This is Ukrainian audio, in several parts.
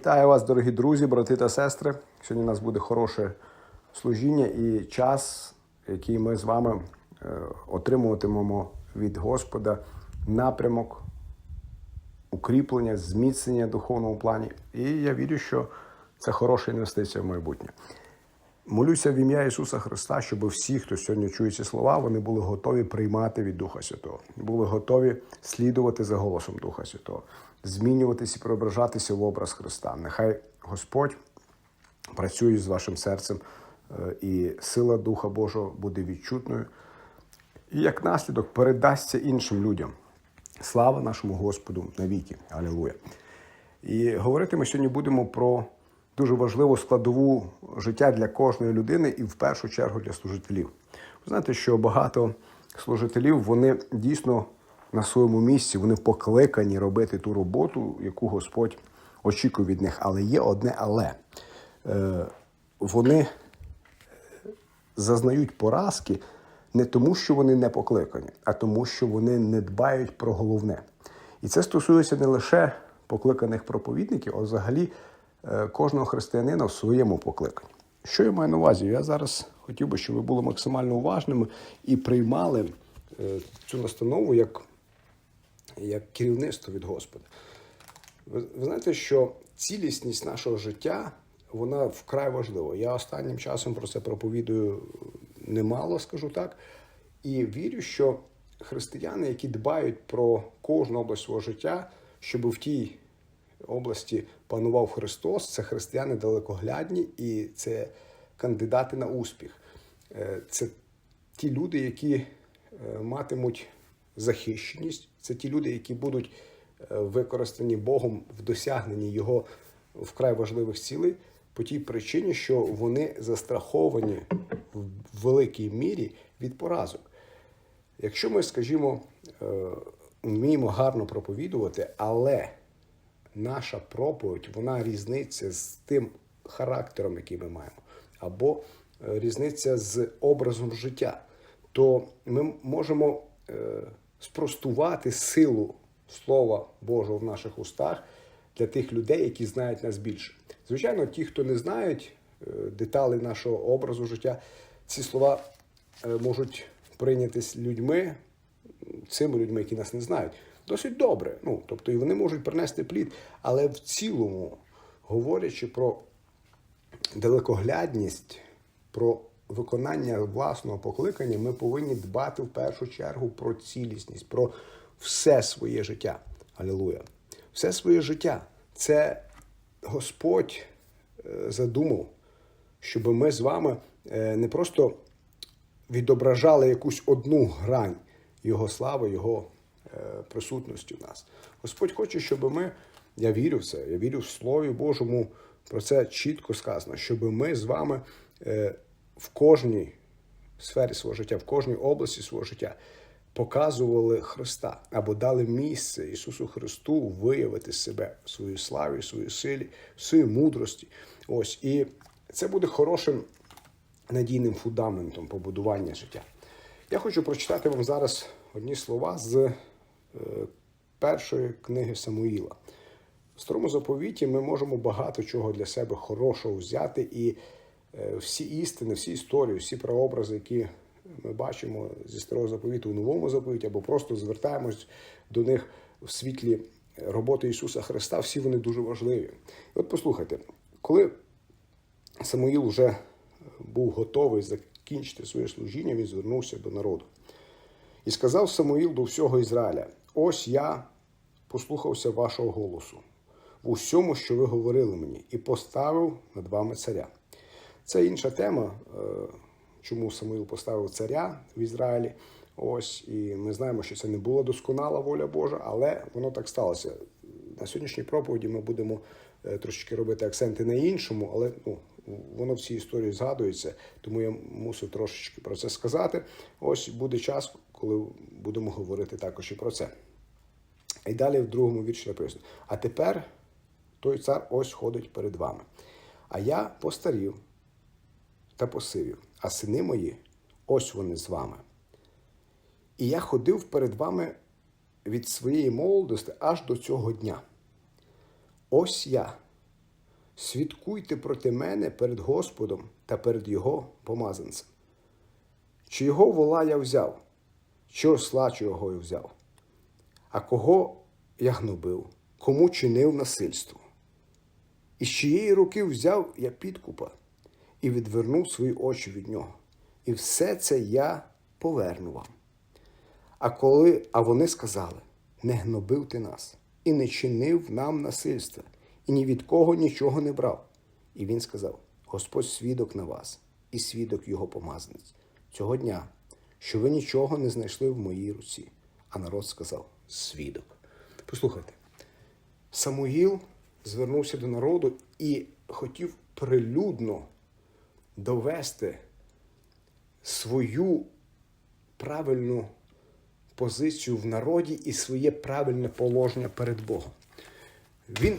Вітаю вас, дорогі друзі, брати та сестри. Сьогодні у нас буде хороше служіння і час, який ми з вами е, отримуватимемо від Господа напрямок, укріплення, зміцнення духовному плані. І я вірю, що це хороша інвестиція в майбутнє. Молюся в ім'я Ісуса Христа, щоб всі, хто сьогодні чує ці слова, вони були готові приймати від Духа Святого, були готові слідувати за голосом Духа Святого, змінюватися і преображатися в образ Христа. Нехай Господь працює з вашим серцем, е, і сила Духа Божого буде відчутною. І як наслідок передасться іншим людям. Слава нашому Господу навіки. Алілуя. І говорити ми сьогодні будемо про дуже важливу складову життя для кожної людини і в першу чергу для служителів. Ви знаєте, що багато служителів вони дійсно на своєму місці, вони покликані робити ту роботу, яку Господь очікує від них. Але є одне але. Е, Вони зазнають поразки не тому, що вони не покликані, а тому, що вони не дбають про головне. І це стосується не лише покликаних проповідників, а взагалі е, кожного християнина в своєму покликанні. Що я маю на увазі? Я зараз хотів би, щоб ви були максимально уважними і приймали е, цю настанову як, як керівництво від Господа. Ви, ви знаєте, що цілісність нашого життя вона вкрай важлива. Я останнім часом про це проповідую немало, скажу так. І вірю, що християни, які дбають про кожну область свого життя, щоб в тій області панував Христос, це християни далекоглядні і це кандидати на успіх. Е, Це ті люди, які е, матимуть захищеність, це ті люди, які будуть е, використані Богом в досягненні Його вкрай важливих цілей, по тій причині, що вони застраховані в великій мірі від поразок. Якщо ми, скажімо, е, вміємо гарно проповідувати, але наша проповідь вона різниця з тим характером, який ми маємо, або е, різниця з образом життя, то ми можемо спростувати силу Слова Божого в наших устах для тих людей, які знають нас більше. Звичайно, ті, хто не знають е, деталей нашого образу життя, ці слова е, можуть прийнятись людьми, цими людьми, які нас не знають, досить добре. Ну, тобто, і вони можуть принести плід, але в цілому, говорячи про далекоглядність, про виконання власного покликання, ми повинні дбати в першу чергу про цілісність, про все своє життя. Алілуя. Все своє життя. Це Господь е, задумав, щоб ми з вами е, не просто відображали якусь одну грань Його слави, Його е, присутності в нас. Господь хоче, щоб ми, я вірю в це, я вірю в Слові Божому, про це чітко сказано, щоб ми з вами в кожній сфері свого життя, в кожній області свого життя показували Христа або дали місце Ісусу Христу виявити себе в своїй славі, в своїй силі, в своїй мудрості. Ось і це буде хорошим надійним фундаментом побудування життя. Я хочу прочитати вам зараз одні слова з е, першої книги Самуїла. В старому заповіті ми можемо багато чого для себе хорошого взяти, і всі істини, всі історії, всі прообрази, які ми бачимо зі старого заповіту у новому заповіті, або просто звертаємось до них в світлі роботи Ісуса Христа, всі вони дуже важливі. І от послухайте, коли Самуїл вже був готовий закінчити своє служіння, він звернувся до народу. І сказав Самуїл до всього Ізраїля: ось я послухався вашого голосу в усьому, що ви говорили мені, і поставив над вами царя. Це інша тема, чому Самуїл поставив царя в Ізраїлі. Ось, і ми знаємо, що це не була досконала воля Божа, але воно так сталося. На сьогоднішній проповіді ми будемо е, трошечки робити акценти на іншому, але ну, воно в цій історії згадується, тому я мусив трошечки про це сказати. Ось буде час, коли будемо говорити також і про це. І далі в другому вірші написано: а тепер той цар ось ходить перед вами. А я постарів та посивів, а сини мої ось вони з вами. І я ходив перед вами від своєї молодості аж до цього дня. Ось я свідкуйте проти мене перед Господом та перед Його помазанцем. Чи його вола я взяв, чи осла чого я взяв, а кого я гнобив, кому чинив насильство? І з чиєї руки взяв я підкупа і відвернув свої очі від нього. І все це я поверну вам. А коли, а вони сказали: не гнобив ти нас, і не чинив нам насильства, і ні від кого нічого не брав. І він сказав: Господь свідок на вас, і свідок його помазанець, цього дня, що ви нічого не знайшли в моїй руці. А народ сказав: свідок. Послухайте, Самуїл звернувся до народу і хотів прилюдно довести свою правильну позицію в народі і своє правильне положення перед Богом. Він,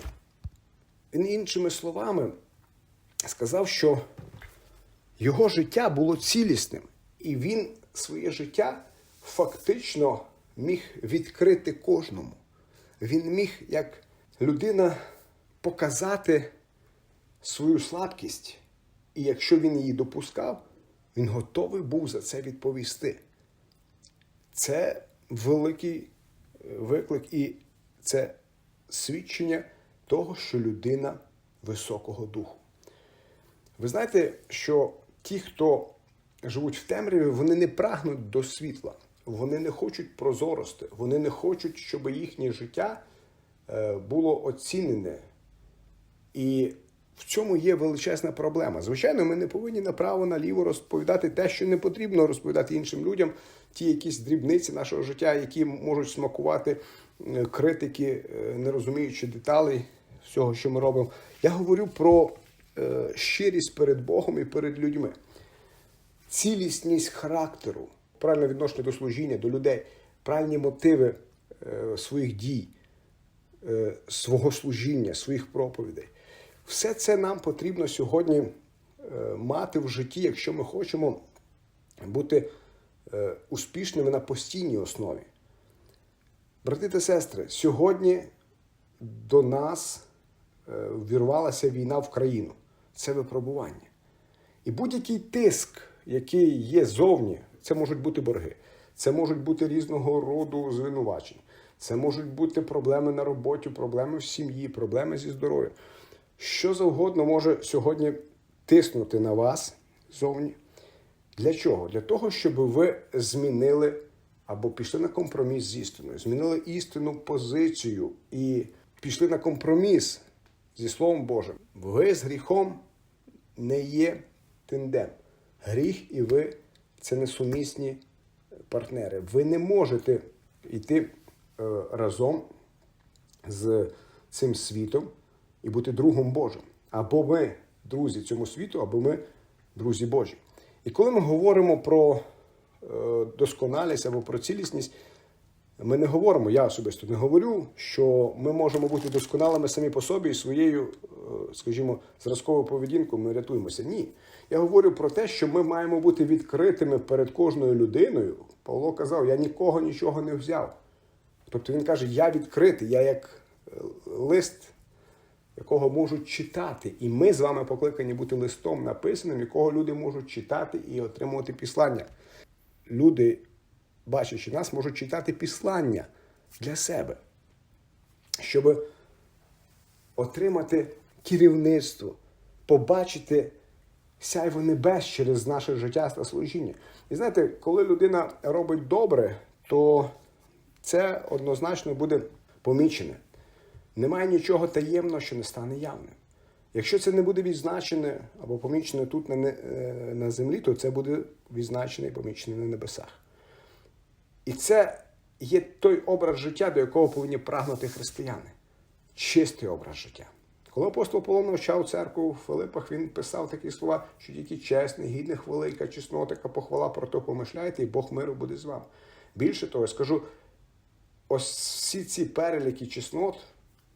іншими словами сказав, що його життя було цілісним, і він своє життя фактично міг відкрити кожному. Він міг як людина показати свою слабкість, і якщо він її допускав, він готовий був за це відповісти. Це великий е, виклик, і це свідчення того, що людина високого духу. Ви знаєте, що ті, хто живуть в темряві, вони не прагнуть до світла, вони не хочуть прозорости, вони не хочуть, щоб їхнє життя е, було оцінене. І в цьому є величезна проблема. Звичайно, ми не повинні направо-наліво розповідати те, що не потрібно розповідати іншим людям, ті якісь дрібниці нашого життя, які можуть смакувати е, критики, е, не розуміючи деталей всього, що ми робимо. Я говорю про е, щирість перед Богом і перед людьми, цілісність характеру, правильне відношення до служіння, до людей, правильні мотиви своїх дій, свого служіння, своїх проповідей. Все це нам потрібно сьогодні е, мати в житті, якщо ми хочемо бути е, успішними на постійній основі. Брати та сестри, сьогодні до нас е, вірвалася війна в країну. Це випробування. І будь-який тиск, який є зовні, це можуть бути борги, це можуть бути різного роду звинувачення, це можуть бути проблеми на роботі, проблеми в сім'ї, проблеми зі здоров'ям що завгодно може сьогодні тиснути на вас зовні. Для чого? Для того, щоб ви змінили або пішли на компроміс з істиною, змінили істинну позицію і пішли на компроміс зі Словом Божим. Ви з гріхом не є тендем. Гріх і ви це несумісні партнери. Ви не можете йти е, разом з цим світом і бути другом Божим. Або ми друзі цьому світу, або ми друзі Божі. І коли ми говоримо про е, досконалість або про цілісність, ми не говоримо, я особисто не говорю, що ми можемо бути досконалими самі по собі і своєю, е, скажімо, зразковою поведінкою ми рятуємося. Ні. Я говорю про те, що ми маємо бути відкритими перед кожною людиною. Павло казав, я нікого нічого не взяв. Тобто він каже, я відкритий, я як е, лист якого можуть читати. І ми з вами покликані бути листом написаним, якого люди можуть читати і отримувати післання. Люди, бачачи нас, можуть читати післання для себе, щоб отримати керівництво, побачити сяйво небес через наше життя та служіння. І знаєте, коли людина робить добре, то це однозначно буде помічене. Немає нічого таємного, що не стане явним. Якщо це не буде відзначене або помічене тут на е, на землі, то це буде відзначене і помічене на небесах. І це є той образ життя, до якого повинні прагнути християни. Чистий образ життя. Коли апостол Павло навчав церкву в Филипах, він писав такі слова, що тільки чесний, гідний хвилика, чеснота, похвала про то помишляєте, і Бог миру буде з вами. Більше того, я скажу, ось всі ці переліки чеснот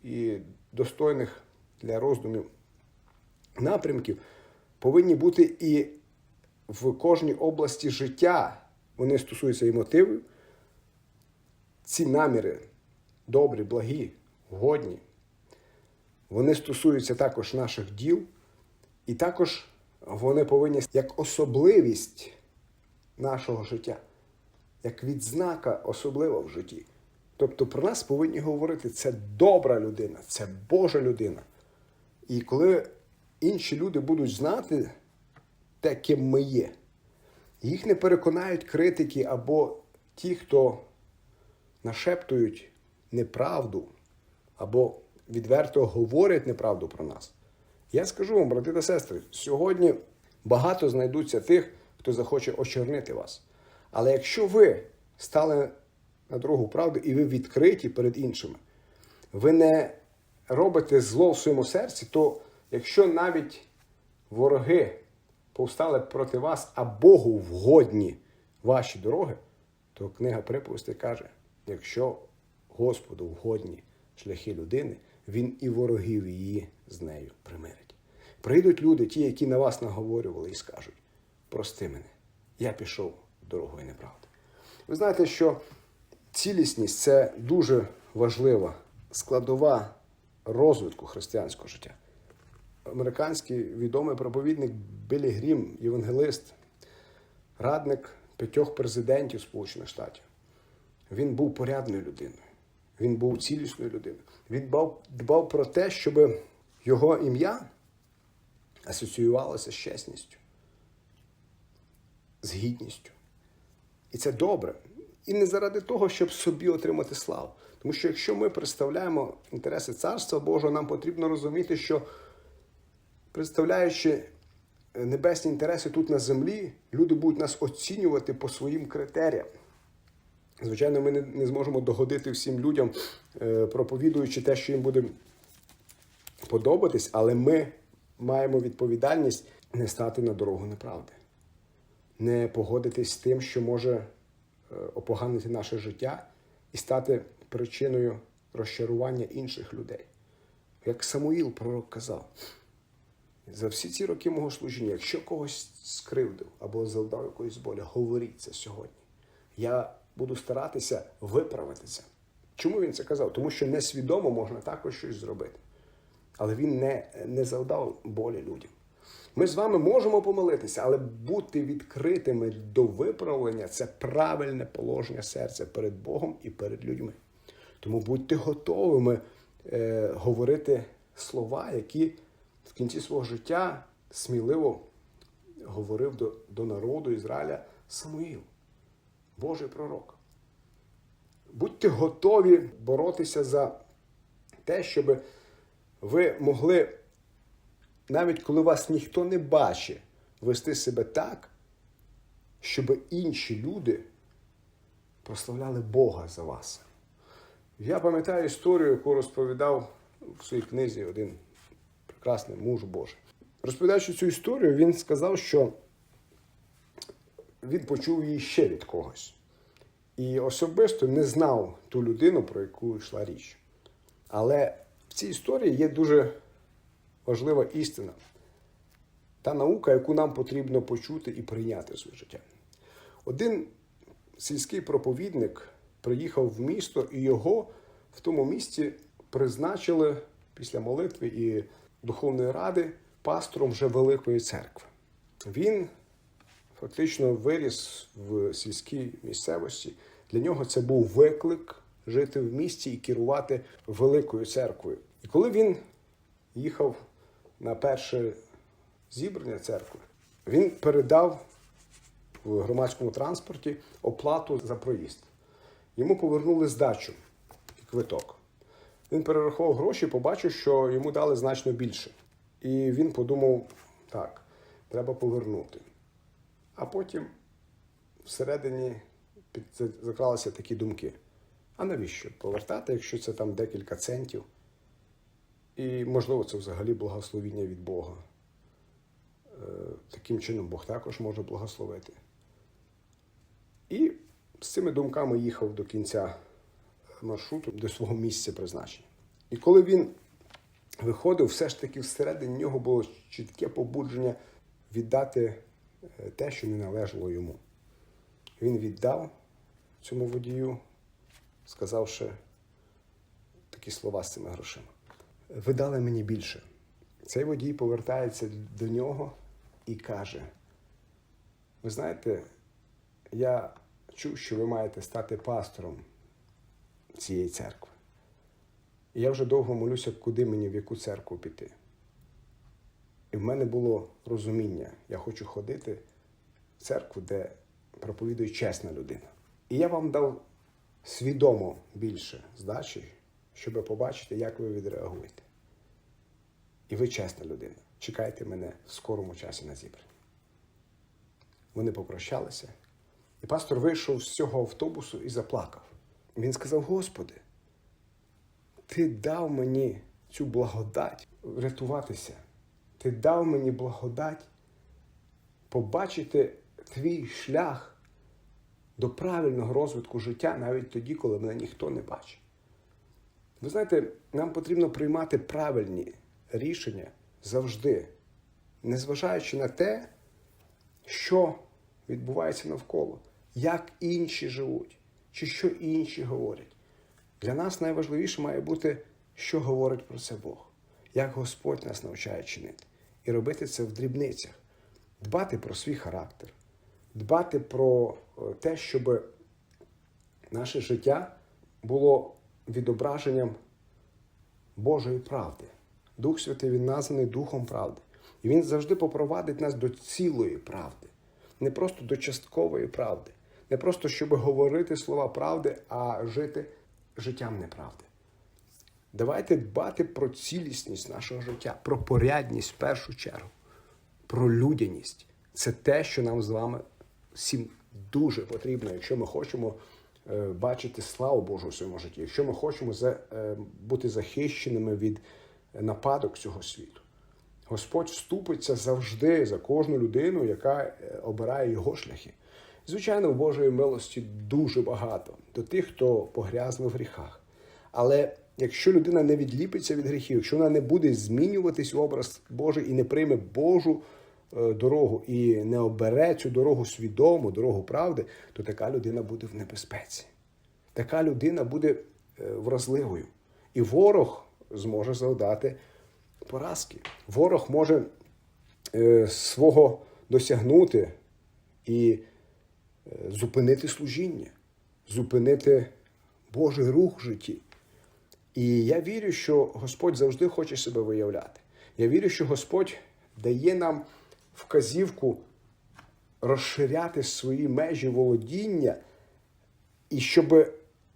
і достойних для роздумів напрямків повинні бути і в кожній області життя. Вони стосуються і мотивів. Ці наміри добрі, благі, годні, Вони стосуються також наших діл, і також вони повинні як особливість нашого життя, як відзнака особлива в житті. Тобто про нас повинні говорити це добра людина, це Божа людина. І коли інші люди будуть знати те, ким ми є, їх не переконають критики або ті, хто нашептують неправду, або відверто говорять неправду про нас. Я скажу вам, брати та сестри, сьогодні багато знайдуться тих, хто захоче очорнити вас. Але якщо ви стали на дорогу правди і ви відкриті перед іншими, ви не робите зло в своєму серці, то якщо навіть вороги повстали проти вас, а Богу вгодні ваші дороги, то книга приповістей каже: якщо Господу вгодні шляхи людини, він і ворогів її з нею примирить. Прийдуть люди, ті, які на вас наговорювали, і скажуть: прости мене, я пішов дорогою неправди. Ви знаєте, що цілісність це дуже важлива складова розвитку християнського життя. Американський відомий проповідник Білі Грім, євангелист, радник п'ятьох президентів Сполучених Штатів. Він був порядною людиною, він був цілісною людиною. Він дбав, дбав про те, щоб його ім'я асоціювалося з чесністю, з гідністю. І це добре. І не заради того, щоб собі отримати славу. Тому що якщо ми представляємо інтереси Царства Божого, нам потрібно розуміти, що представляючи небесні інтереси тут на землі, люди будуть нас оцінювати по своїм критеріям. Звичайно, ми не, зможемо догодити всім людям, е, проповідуючи те, що їм буде подобатись, але ми маємо відповідальність не стати на дорогу неправди, не погодитись з тим, що може е, опоганити наше життя і стати причиною розчарування інших людей. Як Самуїл пророк казав, за всі ці роки мого служіння, якщо когось скривдив або завдав якоїсь болі, говоріть це сьогодні. Я буду старатися виправити це. Чому він це казав? Тому що несвідомо можна також щось зробити. Але він не, не завдав болі людям. Ми з вами можемо помилитися, але бути відкритими до виправлення це правильне положення серця перед Богом і перед людьми. Тому будьте готовими е, говорити слова, які в кінці свого життя сміливо говорив до, до народу Ізраїля Самуїл, Божий пророк. Будьте готові боротися за те, щоб ви могли, навіть коли вас ніхто не бачить, вести себе так, щоб інші люди прославляли Бога за вас. Я пам'ятаю історію, яку розповідав в своїй книзі один прекрасний муж Божий. Розповідаючи цю історію, він сказав, що він почув її ще від когось. І особисто не знав ту людину, про яку йшла річ. Але в цій історії є дуже важлива істина. Та наука, яку нам потрібно почути і прийняти в своє життя. Один сільський проповідник приїхав в місто, і його в тому місті призначили після молитви і духовної ради пастором вже Великої церкви. Він фактично виріс в сільській місцевості. Для нього це був виклик жити в місті і керувати великою церквою. І коли він їхав на перше зібрання церкви, він передав в громадському транспорті оплату за проїзд. Йому повернули здачу і квиток. Він перерахував гроші, побачив, що йому дали значно більше. І він подумав: так, треба повернути. А потім всередині закралися такі думки. А навіщо повертати, якщо це там декілька центів? І, можливо, це взагалі благословіння від Бога. Е, Таким чином Бог також може благословити. І з цими думками їхав до кінця маршруту, до свого місця призначення. І коли він виходив, все ж таки всередині нього було чітке побудження віддати е, те, що не належало йому. Він віддав цьому водію, сказавши такі слова з цими грошима. Ви дали мені більше. Цей водій повертається до нього і каже: Ви знаєте, я чув, що ви маєте стати пастором цієї церкви. І я вже довго молюся, куди мені в яку церкву піти. І в мене було розуміння, я хочу ходити в церкву, де проповідує чесна людина. І я вам дав свідомо більше здачі, щоб побачити, як ви відреагуєте. І ви чесна людина. Чекайте мене в скорому часі на зібрання. Вони попрощалися, і пастор вийшов з цього автобусу і заплакав. Він сказав: Господи, ти дав мені цю благодать врятуватися. Ти дав мені благодать побачити твій шлях до правильного розвитку життя навіть тоді, коли мене ніхто не бачить. Ви знаєте, нам потрібно приймати правильні рішення завжди, незважаючи на те, що відбувається навколо, як інші живуть, чи що інші говорять. Для нас найважливіше має бути, що говорить про це Бог, як Господь нас навчає чинити. І робити це в дрібницях, дбати про свій характер, дбати про е, те, щоб наше життя було відображенням Божої правди. Дух Святий він названий Духом правди. І він завжди попровадить нас до цілої правди, не просто до часткової правди, не просто щоб говорити слова правди, а жити життям неправди. Давайте дбати про цілісність нашого життя, про порядність в першу чергу, про людяність. Це те, що нам з вами всім дуже потрібно, якщо ми хочемо бачити славу Божу у своєму житті, якщо ми хочемо е, бути захищеними від нападок цього світу. Господь вступиться завжди за кожну людину, яка е, обирає його шляхи. Звичайно, в Божої милості дуже багато до тих, хто погрязнув в гріхах. Але якщо людина не відліпиться від гріхів, якщо вона не буде змінюватись в образ Божий і не прийме Божу е, дорогу і не обере цю дорогу свідому, дорогу правди, то така людина буде в небезпеці. Така людина буде е, вразливою. І ворог зможе завдати поразки. Ворог може е, свого досягнути і е, зупинити служіння, зупинити Божий рух в житті. І я вірю, що Господь завжди хоче себе виявляти. Я вірю, що Господь дає нам вказівку розширяти свої межі володіння, і щоб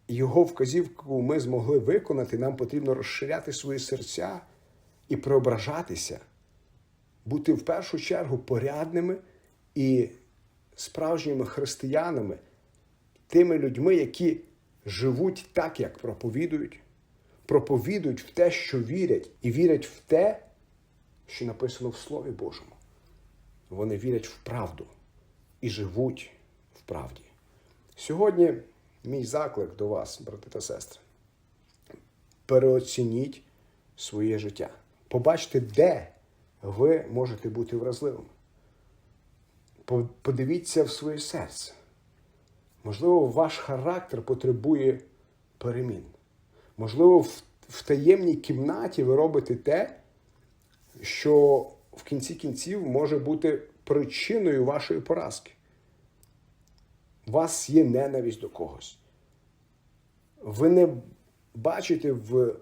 його вказівку ми змогли виконати, нам потрібно розширяти свої серця і преображатися, бути в першу чергу порядними і справжніми християнами, тими людьми, які живуть так, як проповідують, проповідують в те, що вірять, і вірять в те, що написано в Слові Божому. Вони вірять в правду і живуть в правді. Сьогодні мій заклик до вас, брати та сестри. Переоцініть своє життя. Побачте, де ви можете бути вразливими. Подивіться в своє серце. Можливо, ваш характер потребує перемін. Можливо, в, таємній кімнаті ви робите те, що в кінці кінців може бути причиною вашої поразки. У вас є ненависть до когось. Ви не бачите в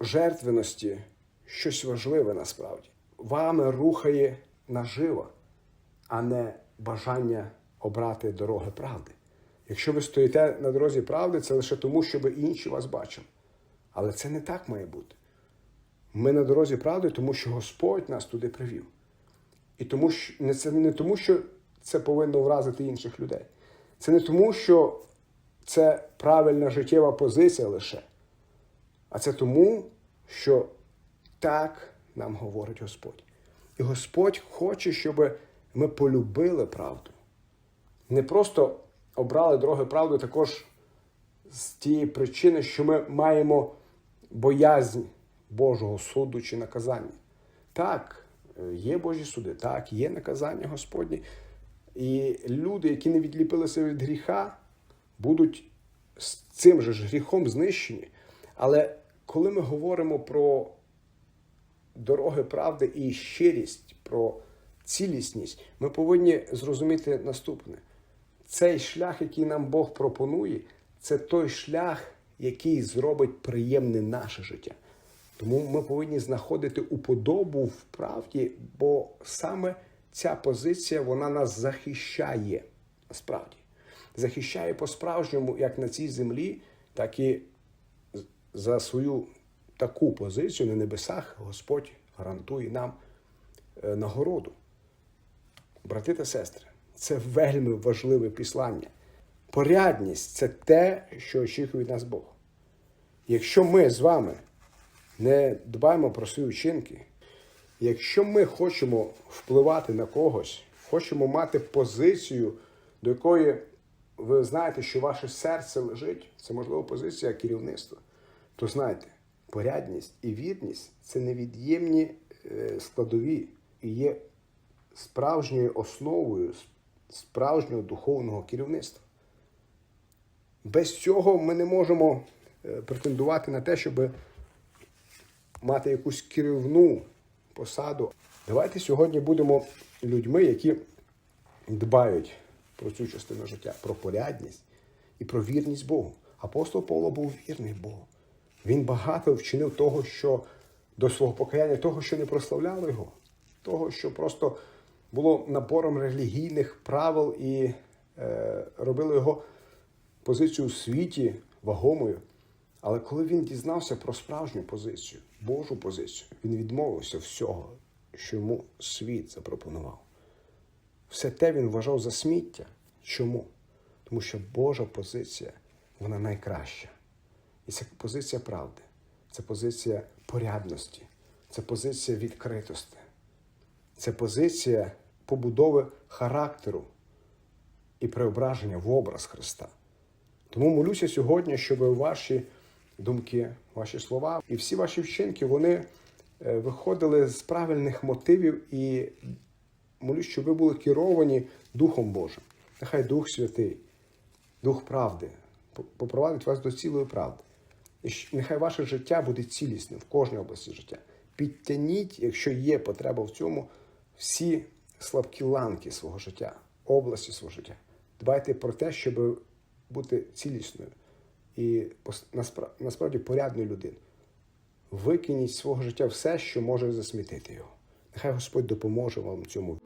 жертвеності щось важливе насправді. Вами рухає нажива, а не бажання обрати дороги правди. Якщо ви стоїте на дорозі правди, це лише тому, щоб інші вас бачили. Але це не так має бути. Ми на дорозі правди, тому що Господь нас туди привів. І тому, що не це не тому, що це повинно вразити інших людей. Це не тому, що це правильна життєва позиція лише, а це тому, що так нам говорить Господь. І Господь хоче, щоб ми полюбили правду. Не просто обрали дороги правди також з тієї причини, що ми маємо боязнь Божого суду чи наказання. Так, е, є Божі суди, так, є наказання Господні. І люди, які не відліпилися від гріха, будуть з цим же ж гріхом знищені. Але коли ми говоримо про дороги правди і щирість, про цілісність, ми повинні зрозуміти наступне: цей шлях, який нам Бог пропонує, це той шлях, який зробить приємне наше життя. Тому ми повинні знаходити уподобу в правді, бо саме ця позиція вона нас захищає насправді. Захищає по-справжньому як на цій землі, так і за свою таку позицію на небесах Господь гарантує нам е, нагороду. Брати та сестри, це вельми важливе післання. Порядність це те, що очікує нас Бог. Якщо ми з вами не дбаємо про свої вчинки, якщо ми хочемо впливати на когось, хочемо мати позицію, до якої ви знаєте, що ваше серце лежить, це можливо позиція керівництва, то знайте, порядність і вірність це невід'ємні е, складові і є справжньою основою справжнього духовного керівництва. Без цього ми не можемо е, претендувати на те, щоб мати якусь керівну посаду. Давайте сьогодні будемо людьми, які дбають про цю частину життя, про порядність і про вірність Богу. Апостол Павло був вірний Богу. Він багато вчинив того, що до свого покаяння, того, що не прославляло його, того, що просто було набором релігійних правил і е, робило його позицію у світі вагомою. Але коли він дізнався про справжню позицію, Божу позицію, він відмовився всього, що йому світ запропонував. Все те він вважав за сміття. Чому? Тому що Божа позиція, вона найкраща. І це позиція правди, це позиція порядності, це позиція відкритості, це позиція побудови характеру і преображення в образ Христа. Тому молюся сьогодні, щоб ваші думки, ваші слова і всі ваші вчинки вони е, виходили з правильних мотивів і молюсь, щоб ви були керовані Духом Божим. Нехай Дух Святий, Дух правди попровадить вас до цілої правди. І нехай ваше життя буде цілісним в кожній області життя. Підтягніть, якщо є потреба в цьому, всі слабкі ланки свого життя, області свого життя. Дбайте про те, щоб бути цілісною і насправді порядної людини. Викиніть з свого життя все, що може засмітити його. Нехай Господь допоможе вам цьому.